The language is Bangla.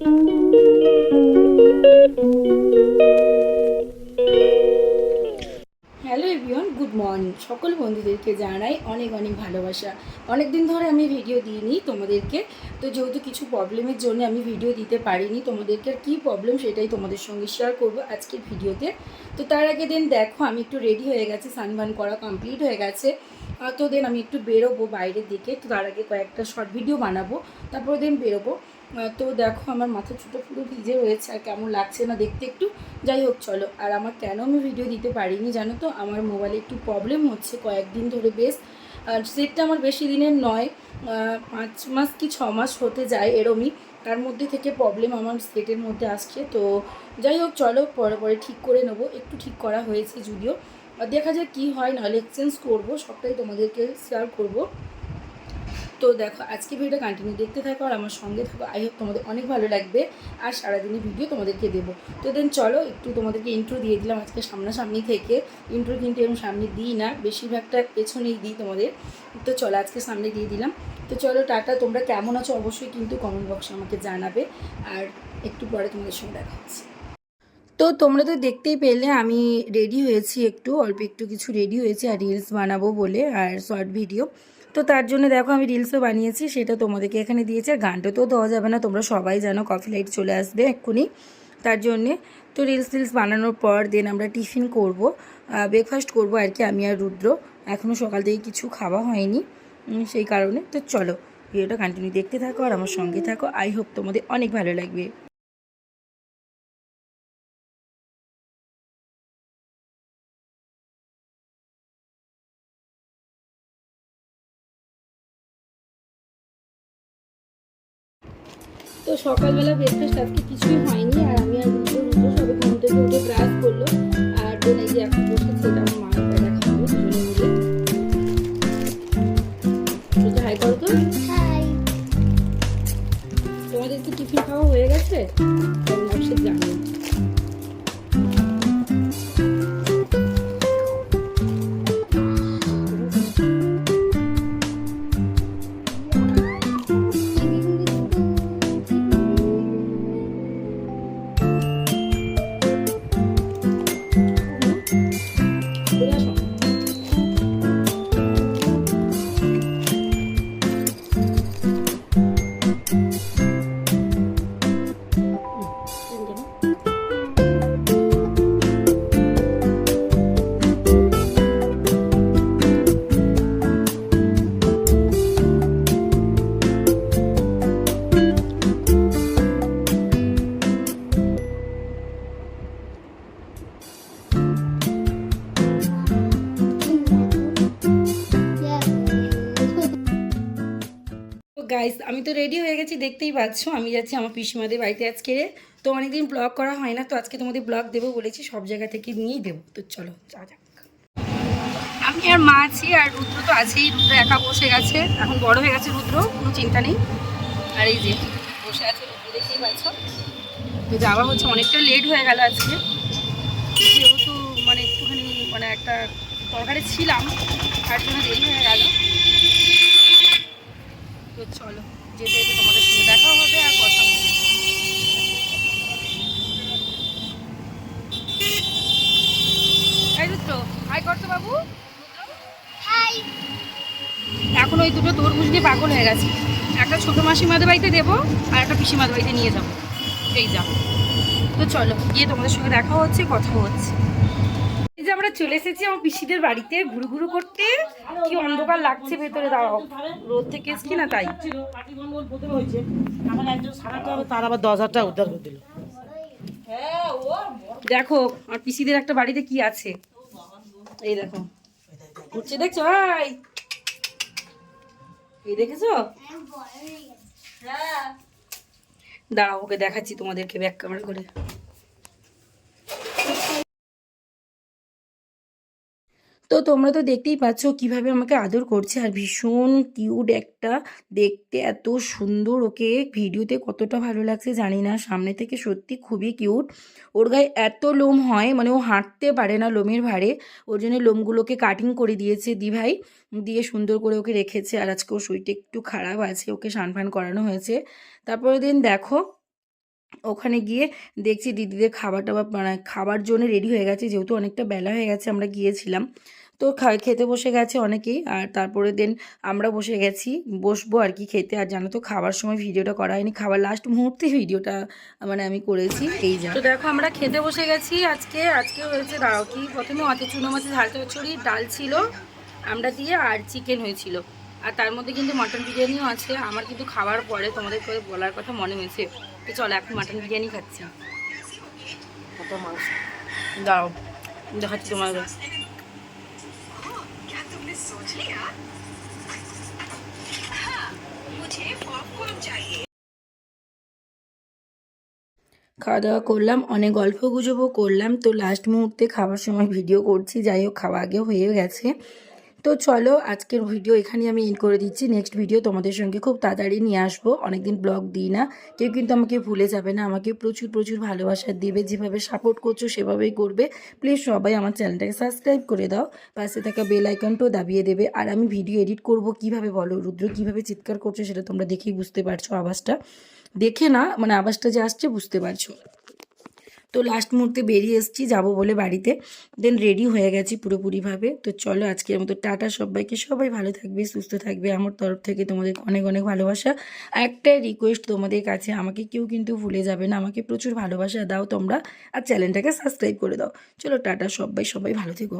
Hello everyone, good morning. সকল বন্ধুদেরকে জানাই অনেক অনেক ভালোবাসা। অনেক দিন ধরে আমি ভিডিও দিইনি তোমাদেরকে। তো যেহেতু কিছু প্রবলেমের জন্য আমি ভিডিও দিতে পারিনি, তোমাদেরকে কী প্রবলেম সেটাই তোমাদের সঙ্গে শেয়ার করব আজকের ভিডিওতে। তো তার আগে দিন দেখো, আমি একটু রেডি হয়ে গেছে সানবান করা কমপ্লিট হয়ে গেছে। তো দেন আমি একটু বেরোবো বাইরের দিকে, তো তার আগে কয়েকটা শর্ট ভিডিও বানাবো তারপরে দেন বেরোবো। তো দেখো আমার মাথা ছোটো পুরো ভিজে রয়েছে, আর কেমন লাগছে না দেখতে একটু? যাই হোক, চলো। আর আমার কেন আমি ভিডিও দিতে পারিনি জানো তো? আমার মোবাইলে একটু প্রবলেম হচ্ছে কয়েকদিন ধরে বেশ। আর সেটটা আমার বেশি দিনের নয় পাঁচ মাস কি ছ মাস হতে যায় এরমই। তার মধ্যে থেকে প্রবলেম আমার সেটের মধ্যে আসছে, তো যাই হোক, চলো পরে পরে ঠিক করে নেব। একটু ঠিক করা হয়েছে যদিও। দেখা যাক কী হয়, নাহলে এক্সচেঞ্জ করব, সবটাই তোমাদেরকে শেয়ার করব। তো দেখো, আজকে ভিডিওটা কন্টিনিউ দেখতে থাকো আর আমার সঙ্গে থাকো। আই হোপ তোমাদের অনেক ভালো লাগবে আর সারাদিনের ভিডিও তোমাদেরকে দেবো। তো দেন চলো, একটু তোমাদেরকে ইন্ট্রো দিয়ে দিলাম আজকে সামনাসামনি থেকে। ইন্ট্রো কিন্তু এরকম সামনে দিই না, বেশিরভাগটা পেছনেই দিই তোমাদের। তো চলো, আজকে সামনে দিয়ে দিলাম। তো চলো, টাটা, তোমরা কেমন আছো অবশ্যই কিন্তু কমেন্ট বক্সে আমাকে জানাবে। আর একটু পরে তোমাদের সঙ্গে দেখা হচ্ছে। তো তোমরা তো দেখতেই পেলে, আমি রেডি হয়েছি একটু, অল্প একটু কিছু রেডি হয়েছি, আর রিলস বানাবো বলে, আর শর্ট ভিডিও তো তার জন্য দেখো আমি রিলসও বানিয়েছি, সেটা তোমাদেরকে এখানে দিয়েছি, আর গানটা তো দেওয়া যাবে না, তোমরা সবাই জানো কফি লাইট চলে আসবে এক্ষুনি। তার জন্যে তো রিলস টিলস বানানোর পর দেন আমরা টিফিন করব ব্রেকফাস্ট করব আর কি, আমি আর রুদ্র। এখনও সকাল থেকে কিছু খাওয়া হয়নি সেই কারণে। তো চলো ভিডিওটা কন্টিনিউ দেখতে থাকো, আর আমার সঙ্গে থাকো। আই হোপ তোমাদের অনেক ভালো লাগবে। তো সকালবেলা ব্রেকফাস্ট আজকে কিছুই হয়নি, আর আমি আর দুটো রুদ্র সবে ঘুম থেকে উঠে ব্রাশ করল, আর ডোনাই যে এখন গাইস আমি তো রেডি হয়ে গেছি, দেখতেই পাচ্ছ, আমি যাচ্ছি আমার পিসিমাদের বাড়িতে আজকে। তো অনেকদিন ব্লগ করা হয় না, তো আজকে তোমাদের ব্লগ দেবো বলেছি, সব জায়গা থেকে নিয়েই দেবো। তো চলো যা যাক। আমি আর মা আছি, আর রুদ্র তো আছেই, রুদ্র একা বসে গেছে। এখন বড় হয়ে গেছে রুদ্র, কোনো চিন্তা নেই। আর এই যে, বসে আছে রুদ্র, দেখতেই পাচ্ছ। তো যাওয়া হচ্ছে, অনেকটা লেট হয়ে গেল আজকে। যেহেতু মানে একটুখানি মানে একটা তরকারি ছিলাম, তার জন্য দেরি হয়ে গেল তো চলো যেতে যেতে তোমাদের সঙ্গে দেখা হবে আর কথা হবে এই রুদ্র হাই। এখন ওই দুটো তরমুজ নিয়ে পাগল হয়ে গেছে। একটা ছোটো মাসিমাদের বাড়িতে দেবো আর একটা পিসিমাদের বাড়িতে নিয়ে যাব। এই যা তো চলো, গিয়ে তোমাদের সঙ্গে দেখা হচ্ছে কথা হচ্ছে। এই যে আমরা চলে এসেছি আমার পিসিদের বাড়িতে ঘুরু ঘুরু করতে। কি অন্ধকার লাগছে ভেতরে, দাঁড়াও। রোদ থেকে এসছি না তাই? তার আবার দশ হাজার উদ্ধার করে দিল দেখো, আমার পিসিদের একটা বাড়িতে কি আছে? এই দেখো। উঠছে দেখছ? ভাই এই দেখেছ? দাঁড়াও ওকে দেখাচ্ছি তোমাদেরকে ব্যাক ক্যামেরা করে। তোমরা তো দেখতেই পাচ্ছ কীভাবে আমাকে আদর করছে আর ভীষণ কিউট একটা দেখতে। এত সুন্দর ওকে ভিডিওতে কতটা ভালো লাগছে জানি না। সামনে থেকে সত্যি খুবই কিউট ওর গায়ে এত লোম হয় মানে ও হাঁটতে পারে না লোমের ভারে। ওর জন্য লোমগুলোকে কাটিং করে দিয়েছে দিভাই। দিয়ে সুন্দর করে ওকে রেখেছে আর আজকে ওর শরীরটা একটু খারাপ আছে, ওকে স্নান ফান করানো হয়েছে। তারপরে দিন দেখো, ওখানে গিয়ে দেখছি দিদিদের খাবার টাবার মানে খাবার জন্য রেডি হয়ে গেছে। যেহেতু অনেকটা বেলা হয়ে গেছে, আমরা গিয়েছিলাম। তো খা- খেতে বসে গেছে অনেকেই। আর তারপরে দেন আমরা বসে গেছি বসবো আর কি খেতে। আর জানো তো খাবার সময় ভিডিওটা করা হয়নি। খাবার লাস্ট মুহূর্তে ভিডিওটা মানে আমি করেছি এই যা। তো দেখো আমরা খেতে বসে গেছি আজকে। আজকে হয়েছে দাঁড়াও কি? প্রথমে অত চুনো মাছের ঝাল চচ্চড়ি ডাল ছিল আমরা দিয়ে আর চিকেন হয়েছিল। আর তার মধ্যে কিন্তু মাটন বিরিয়ানিও আছে। আমার কিন্তু খাবার পরে তোমাদের করে বলার কথা মনে হয়েছে তো চলো এখন মাটন বিরিয়ানি খাচ্ছি। কত মাংস দাও। দেখাচ্ছি তোমার খাওয়া দাওয়া করলাম, অনেক গল্প গুজবও করলাম। তো লাস্ট মুহূর্তে খাবার সময় ভিডিও করছি, যাই হোক, খাওয়া আগেও হয়ে গেছে। তো চলো, আজকের ভিডিও এখানেই আমি এন্ড করে দিচ্ছি। নেক্সট ভিডিও তোমাদের সঙ্গে খুব তাড়াতাড়ি নিয়ে আসব। অনেকদিন ব্লগ দিই না। কেউ কিন্তু আমাকে ভুলে যাবে না, আমাকে প্রচুর প্রচুর ভালোবাসা দেবে। যেভাবে সাপোর্ট করছ, সেভাবেই করবে। প্লিজ সবাই আমার চ্যানেলটাকে সাবস্ক্রাইব করে দাও। পাশে থাকা বেল আইকনটাও দাবিয়ে দেবে। আর আমি ভিডিও এডিট করব কীভাবে বলো? রুদ্র কীভাবে চিৎকার করছ সেটা তোমরা দেখেই বুঝতে পারছ আওয়াজটা। দেখে না মানে আওয়াজটা যে আসছে বুঝতে পারছ। তো লাস্ট মুহূর্তে বেরিয়ে এসেছি, যাব বলে বাড়িতে। দেন রেডি হয়ে গেছি পুরোপুরিভাবে। তো চলো আজকের মতো টাটা সবাইকে। সবাই ভালো থাকবে, সুস্থ থাকবে। আমার তরফ থেকে তোমাদের অনেক অনেক ভালোবাসা। একটা রিকোয়েস্ট তোমাদের কাছে, আমাকে কেউ কিন্তু ভুলে যাবে না। আমাকে প্রচুর ভালোবাসা দাও তোমরা। আর চ্যানেলটাকে সাবস্ক্রাইব করে দাও। চলো টাটা সবাই সবাই ভালো থেকো।